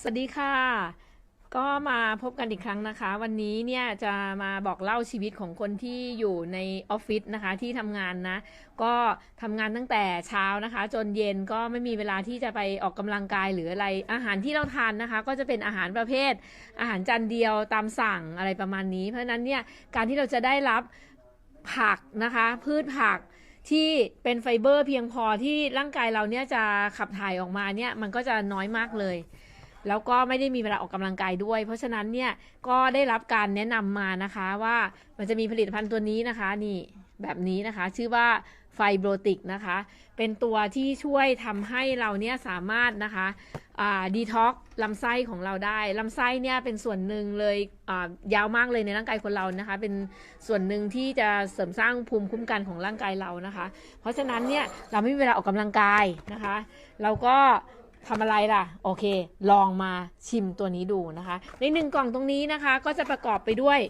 สวัสดีค่ะ ก็มาพบกันอีกครั้งนะคะ วันนี้เนี่ยจะมาบอกเล่าชีวิตของคนที่อยู่ในออฟฟิศนะคะที่ทำงานนะ ก็ทำงานตั้งแต่เช้านะคะ จนเย็นก็ไม่มีเวลาที่จะไปออกกำลังกายหรืออะไรอาหารที่เราทานนะคะ ก็จะเป็นอาหารประเภท อาหารจานเดียวตามสั่งอะไรประมาณนี้ เพราะนั้นเนี่ยการที่เราจะได้รับผักนะคะ พืชผักที่เป็นไฟเบอร์เพียงพอที่ร่างกายเราเนี่ยจะขับถ่ายออกมาเนี่ยมันก็จะน้อยมากเลย แล้วก็ไม่ได้มีเวลาออกกำลังกายด้วย เพราะฉะนั้นเนี่ยก็ได้รับการแนะนำมานะคะว่ามันจะมีผลิตภัณฑ์ตัวนี้นะคะนี่แบบนี้นะคะ ชื่อว่าไฟโบรติกนะคะ เป็นตัวที่ช่วยทำให้เราเนี่ยสามารถนะคะดีท็อกลำไส้ของเราได้ลำไส้เนี่ยเป็นส่วนหนึ่งเลยยาวมากเลยในร่างกายคนเรานะคะ เป็นส่วนหนึ่งที่จะเสริมสร้างภูมิคุ้มกันของร่างกายเรานะคะ เพราะฉะนั้นเนี่ยเราไม่มีเวลาออกกำลังกายนะคะ เราก็ ทำอะไรล่ะ โอเค ลองมาชิมตัวนี้ดูนะคะ ในหนึ่งกล่องตรงนี้นะคะ ก็จะประกอบไปด้วย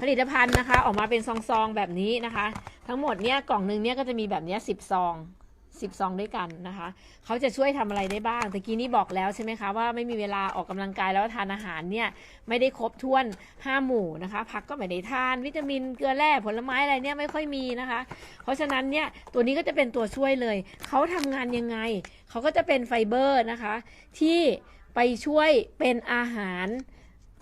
ผลิตภัณฑ์นะคะ ออกมาเป็นซองๆแบบนี้นะคะ ทั้งหมดเนี่ยกล่องหนึ่งเนี่ยก็จะมีแบบเนี้ยสิบซอง สิบซองด้วยกันนะคะ เขาจะช่วยทำอะไรได้บ้างตะกี้นี้บอกแล้วใช่ไหมคะว่าไม่มีเวลาออกกำลังกายแล้วทานอาหารเนี่ยไม่ได้ครบถ้วนห้าหมู่นะคะ ผักก็ไม่ได้ทาน วิตามินเกลือแร่ผลไม้อะไรเนี่ยไม่ค่อยมีนะคะ เพราะฉะนั้นเนี่ยตัวนี้ก็จะเป็นตัวช่วยเลย เขาทำงานยังไง เขาก็จะเป็นไฟเบอร์นะคะ ที่ไปช่วยเป็นอาหาร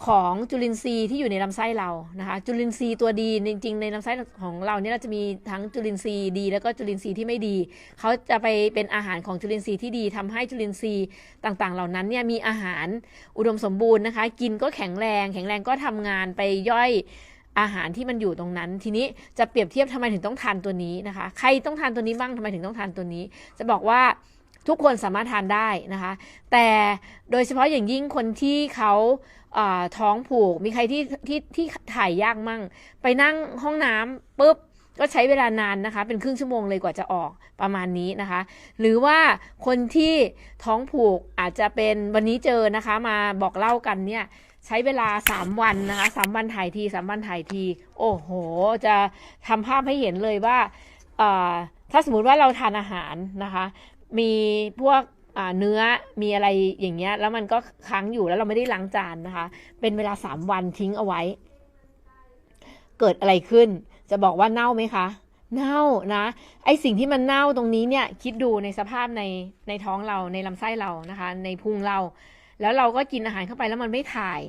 ของจุลินทรีย์ที่อยู่ในลำไส้เรานะคะ จุลินทรีย์ตัวดีจริงๆในลำไส้ของเราเนี่ยเราจะมีทั้งจุลินทรีย์ดี แล้วก็จุลินทรีย์ที่ไม่ดี เขาจะไปเป็นอาหารของจุลินทรีย์ที่ดีทำให้จุลินทรีย์ต่างๆ เหล่านั้นเนี่ยมีอาหารอุดมสมบูรณ์นะคะ กินก็แข็งแรง แข็งแรงก็ทำงานไปย่อยอาหารที่มันอยู่ตรงนั้น ทีนี้จะเปรียบเทียบทำไมถึงต้องทานตัวนี้นะคะ ใครต้องทานตัวนี้บ้างทำไมถึงต้องทานตัวนี้ จะบอกว่า ทุกคนสามารถทานได้นะคะ แต่โดยเฉพาะอย่างยิ่งคนที่เขาท้องผูก มีใครที่ที่ที่ถ่ายยากมั่ง ไปนั่งห้องน้ำปุ๊บก็ใช้เวลานานนะคะ เป็นครึ่งชั่วโมงเลยกว่าจะออกประมาณนี้นะคะ หรือว่าคนที่ท้องผูกอาจจะเป็นวันนี้เจอนะคะ มาบอกเล่ากันเนี่ยใช้เวลา 3 วันนะคะสวันถ่ายทีสวันถ่ายที โอ้โห จะทำภาพให้เห็นเลยว่าถ้าสมมุติว่าเราทานอาหารนะคะ มีพวกเนื้อมีอะไรอย่างเงี้ย แล้วมันก็ค้างอยู่แล้วเราไม่ได้ล้างจานนะคะ เป็นเวลาสามวันทิ้งเอาไว้ เกิดอะไรขึ้น จะบอกว่าเน่าไหมคะ เน่านะ ไอสิ่งที่มันเน่าตรงนี้เนี่ย คิดดูในสภาพในในท้องเราในลำไส้เรานะคะ ในพุงเรา แล้วเราก็กินอาหารเข้าไปแล้วมันไม่ถ่าย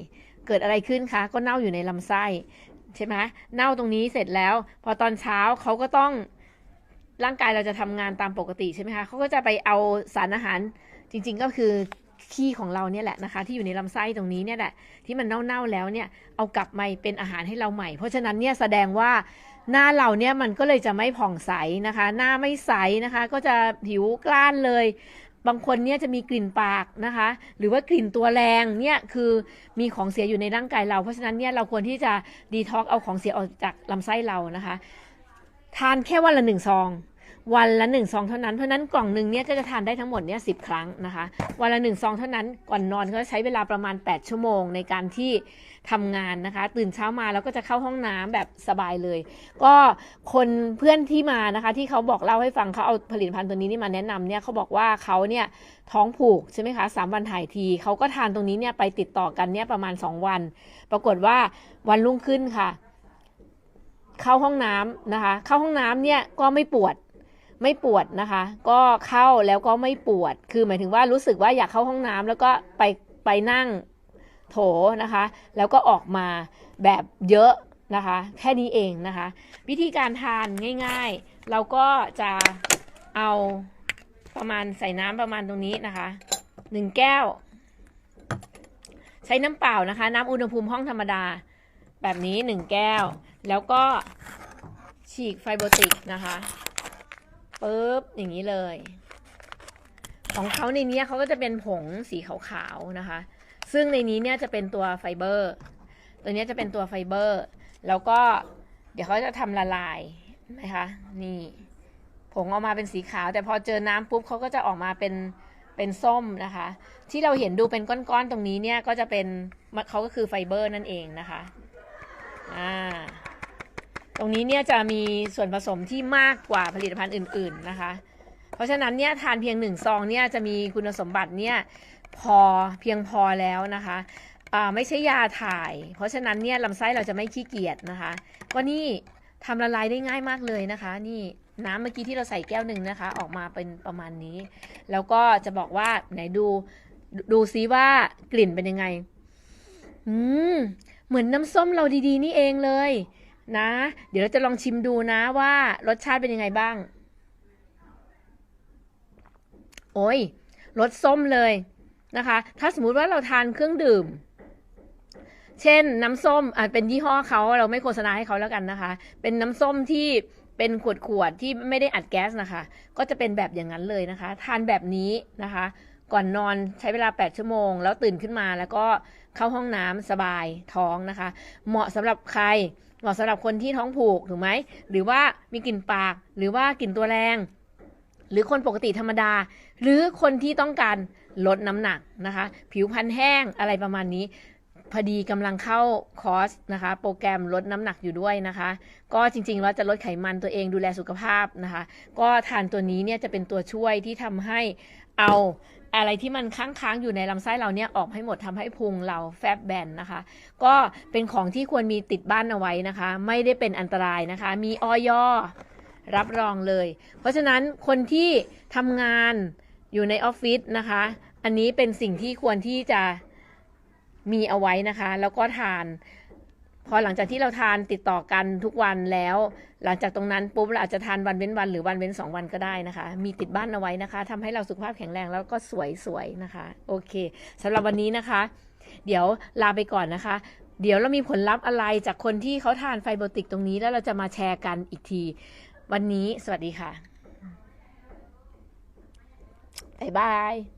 เกิดอะไรขึ้นคะ ก็เน่าอยู่ในลำไส้ใช่ไหมเน่าตรงนี้เสร็จแล้ว พอตอนเช้าเขาก็ต้อง ร่างกายเราจะทำงานตามปกติใช่ไหมคะเขาก็จะไปเอาสารอาหารจริง ๆ ก็คือขี้ของเราเนี่ยแหละนะคะ ที่อยู่ในลำไส้ตรงนี้เนี่ยแหละที่มันเน่าๆแล้วเนี่ยเอากลับมาเป็นอาหารให้เราใหม่ เพราะฉะนั้นเนี่ยแสดงว่าหน้าเราเนี่ยมันก็เลยจะไม่ผ่องใสนะคะ หน้าไม่ใสนะคะ ก็จะผิวกล้านเลย บางคนเนี่ยจะมีกลิ่นปากนะคะ หรือว่ากลิ่นตัวแรงเนี่ยคือมีของเสียอยู่ในร่างกายเรา เพราะฉะนั้นเนี่ยเราควรที่จะดีท็อกเอาของเสียออกจากลำไส้เรานะคะ ทานแค่วันละหนึ่งซองวันละหนึ่งซองเท่านั้น เพราะนั้นกล่องหนึ่งเนี่ยก็จะทานได้ทั้งหมดเนี่ยสิบครั้งนะคะ วันละหนึ่งซองเท่านั้น ก่อนนอนก็ใช้เวลาประมาณ 8 ชั่วโมงในการที่ทำงานนะคะ ตื่นเช้ามาแล้วก็จะเข้าห้องน้ำแบบสบายเลย ก็คนเพื่อนที่มานะคะ ที่เขาบอกเล่าให้ฟังเขาเอาผลิตภัณฑ์ตัวนี้นี่มาแนะนำเนี่ยเขาบอกว่าเขาเนี่ยท้องผูกใช่ไหมคะสามวันถ่ายที เขาก็ทานตรงนี้เนี่ยไปติดต่อกันเนี่ยประมาณ 2 วัน ปรากฏว่าวันรุ่งขึ้นค่ะ เข้าห้องน้ำนะคะ เข้าห้องน้ำเนี่ยก็ไม่ปวดไม่ปวดนะคะ ก็เข้าแล้วก็ไม่ปวด คือหมายถึงว่ารู้สึกว่าอยากเข้าห้องน้ำแล้วก็ไปไปนั่งโถนะคะ แล้วก็ออกมาแบบเยอะนะคะ แค่นี้เองนะคะ วิธีการทานง่ายๆ เราก็จะเอาประมาณใส่น้ำประมาณตรงนี้นะคะหนึ่งแก้ว ใช้น้ำเปล่านะคะ น้ำอุณหภูมิห้องธรรมดา แบบนี้หนึ่งแก้ว แล้วก็ฉีกไฟโบติกนะคะปุ๊บอย่างนี้เลย ของเขาในนี้เขาก็จะเป็นผงสีขาวๆนะคะ ซึ่งในนี้เนี่ยจะเป็นตัวไฟเบอร์ ตัวนี้จะเป็นตัวไฟเบอร์ แล้วก็เดี๋ยวเขาจะทำละลายนะคะนี่ผงออกมาเป็นสีขาว แต่พอเจอน้ำปุ๊บเขาก็จะออกมาเป็นเป็นส้มนะคะ ที่เราเห็นดูเป็นก้อนๆตรงนี้เนี่ยก็จะเป็นเขาก็คือไฟเบอร์นั่นเองนะคะอ่า ตรงนี้เนี่ยจะมีส่วนผสมที่มากกว่าผลิตภัณฑ์อื่น ๆนะคะ เพราะฉะนั้นเนี่ยทานเพียงหนึ่งซองเนี่ยจะมีคุณสมบัติเนี่ยพอเพียงพอแล้วนะคะไม่ใช่ยาถ่าย เพราะฉะนั้นเนี่ยลำไส้เราจะไม่ขี้เกียจนะคะก็นี่ทำละลายได้ง่ายมากเลยนะคะ นี่น้ำเมื่อกี้ที่เราใส่แก้วหนึ่งนะคะ ออกมาเป็นประมาณนี้ แล้วก็จะบอกว่าไหนดู ดูซิว่ากลิ่นเป็นยังไง อืม เหมือนน้ำส้มเราดีๆ นี่เองเลย นะ เดี๋ยวเราจะลองชิมดูนะว่ารสชาติเป็นยังไงบ้าง โอ้ยรสส้มเลยนะคะ ถ้าสมมุติว่าเราทานเครื่องดื่ม เช่นน้ำส้มอาจเป็นยี่ห้อเขาเราไม่โฆษณาให้เขาแล้วกันนะคะ เป็นน้ำส้มที่เป็นขวดขวดๆที่ไม่ได้อัดแก๊สนะคะ ก็จะเป็นแบบอย่างนั้นเลยนะคะ ทานแบบนี้นะคะ ก่อนนอนใช้เวลา 8 ชั่วโมง แล้วตื่นขึ้นมาแล้วก็เข้าห้องน้ำสบายท้องนะคะ เหมาะสำหรับใคร เหมาะสำหรับคนที่ท้องผูกถูกไหมหรือว่ามีกลิ่นปาก หรือว่ากลิ่นตัวแรง หรือคนปกติธรรมดา หรือคนที่ต้องการลดน้ำหนักนะคะ ผิวพรรณแห้งอะไรประมาณนี้ พอดีกำลังเข้าคอร์สนะคะ โปรแกรมลดน้ำหนักอยู่ด้วยนะคะ ก็จริงๆแล้วจะลดไขมันตัวเองดูแลสุขภาพนะคะ ก็ทานตัวนี้เนี่ยจะเป็นตัวช่วยที่ทำให้เอาอะไรที่มันค้างๆอยู่ในลำไส้เราเนี่ยออกให้หมดทำให้พุงเราแฟบแบนนะคะ ก็เป็นของที่ควรมีติดบ้านเอาไว้นะคะ ไม่ได้เป็นอันตรายนะคะ มีออยรับรองเลย เพราะฉะนั้นคนที่ทำงานอยู่ในออฟฟิศนะคะ อันนี้เป็นสิ่งที่ควรที่จะ มีเอาไว้นะคะ แล้วก็ทาน พอหลังจากที่เราทานติดต่อกันทุกวันแล้ว หลังจากตรงนั้นปุ๊บเราอาจจะทานวันเว้นวันหรือวันเว้นสองวันก็ได้นะคะ มีติดบ้านเอาไว้นะคะทำให้เราสุขภาพแข็งแรงแล้วก็สวยๆนะคะ โอเคสำหรับวันนี้นะคะ เดี๋ยวลาไปก่อนนะคะเดี๋ยวเรามีผลลัพธ์อะไรจากคนที่เขาทานไฟโบติกตรงนี้แล้วเราจะมาแชร์กันอีกที วันนี้สวัสดีค่ะ บ๊ายบาย